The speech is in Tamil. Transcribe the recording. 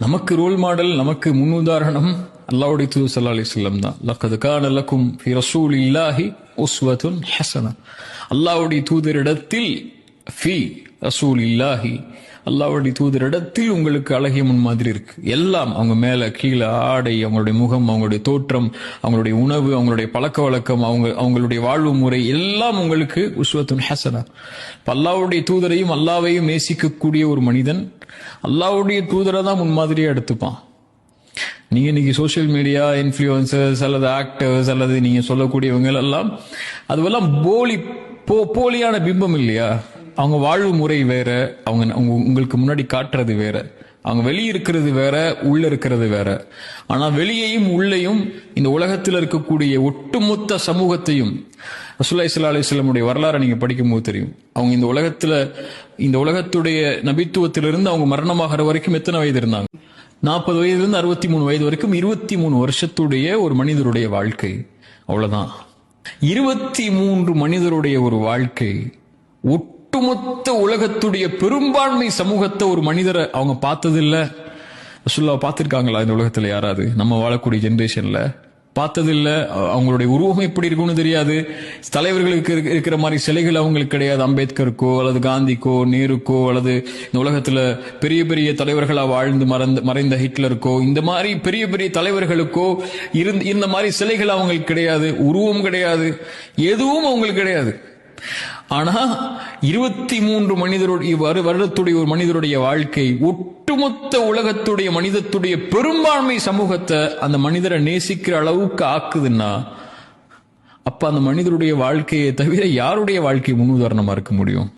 நமக்கு ரோல் மாடல் நமக்கு முன்னுதாரணம் அல்லாவுடைய தூது சல்லா அலி சொல்லம் தான். லக்கது கான லக்கும் ஃபி ரசூல் இல்லாஹி உஸ்வத்துன் ஹசனா. அல்லாவுடைய தூதரிடத்தில் ஃபி ரசூல் இல்லாஹி அல்லாவுடைய தூதரிடத்தில் உங்களுக்கு அழகிய முன்மாதிரி இருக்கு. எல்லாம் அவங்க மேல கீழே ஆடை அவங்களுடைய முகம் அவங்களுடைய தோற்றம் அவங்களுடைய உணவு அவங்களுடைய பழக்க வழக்கம் அவங்க அவங்களுடைய வாழ்வு முறை எல்லாம் உங்களுக்கு உஸ்வத்துன் ஹசனா. அல்லாவுடைய தூதரையும் அல்லாவையும் நேசிக்கக்கூடிய ஒரு மனிதன் அல்லாவுடைய தூதரை தான் முன்மாதிரியா எடுத்துப்பான். நீங்க இன்னைக்கு சோஷியல் மீடியா இன்ஃபுளுசர்ஸ் அல்லது ஆக்டர்ஸ் அல்லது நீங்க சொல்லக்கூடியவங்க எல்லாம் அதுவெல்லாம் போலி போ போலியான பிம்பம் இல்லையா? அவங்க வாழ்வு முறை வேற அவங்க அவங்க உங்களுக்கு முன்னாடி காட்டுறது வேற. அவங்க வெளியே இருக்கிறது வேற உள்ள இருக்கிறது வேற. ஆனா வெளியையும் உள்ளேயும் இந்த உலகத்தில் இருக்கக்கூடிய ஒட்டுமொத்த சமூகத்தையும் ரசுல்லா இஸ்லா அலிஸ்லமுடைய வரலாறை நீங்க படிக்கும்போது தெரியும். அவங்க இந்த உலகத்துல இந்த உலகத்துடைய நபித்துவத்திலிருந்து அவங்க மரணமாகிற வரைக்கும் எத்தனை வயது இருந்தாங்க? நாற்பது வயதுலேருந்து அறுபத்தி மூணு வயது வரைக்கும் இருபத்தி மூணு வருஷத்துடைய ஒரு மனிதருடைய வாழ்க்கை. அவ்வளவுதான். இருபத்தி மூன்று மனிதருடைய ஒரு வாழ்க்கை ஒட்டுமொத்த உலகத்துடைய பெரும்பான்மை சமூகத்தை ஒரு மனிதரை அவங்க பார்த்ததில்ல. ரசுல்லா பார்த்துருக்காங்களா இந்த உலகத்தில் யாராவது? நம்ம வாழக்கூடிய ஜென்ரேஷனில் பார்த்ததில்ல. அவங்களுடைய உருவம் எப்படி இருக்கும்னு தெரியாது. தலைவர்களுக்கு இருக்கிற மாதிரி சிலைகள் அவங்களுக்கு கிடையாது. அம்பேத்கருக்கோ அல்லது காந்திக்கோ நேருக்கோ அல்லது இந்த உலகத்துல பெரிய பெரிய தலைவர்களாக வாழ்ந்து மறந்து மறைந்த ஹிட்லருக்கோ இந்த மாதிரி பெரிய பெரிய தலைவர்களுக்கோ இருந்து இந்த மாதிரி சிலைகள் அவங்களுக்கு கிடையாது. உருவம் கிடையாது. எதுவும் அவங்களுக்கு கிடையாது. ஆனா இருபத்தி மூன்று மனிதருடைய வருடத்துடைய ஒரு மனிதருடைய வாழ்க்கை ஒட்டுமொத்த உலகத்துடைய மனிதத்துடைய பெரும்பான்மை சமூகத்தை அந்த மனிதரை நேசிக்கிற அளவுக்கு ஆக்குதுன்னா அப்ப அந்த மனிதருடைய வாழ்க்கையை தவிர யாருடைய வாழ்க்கை முன்னுதாரணமா இருக்க முடியும்?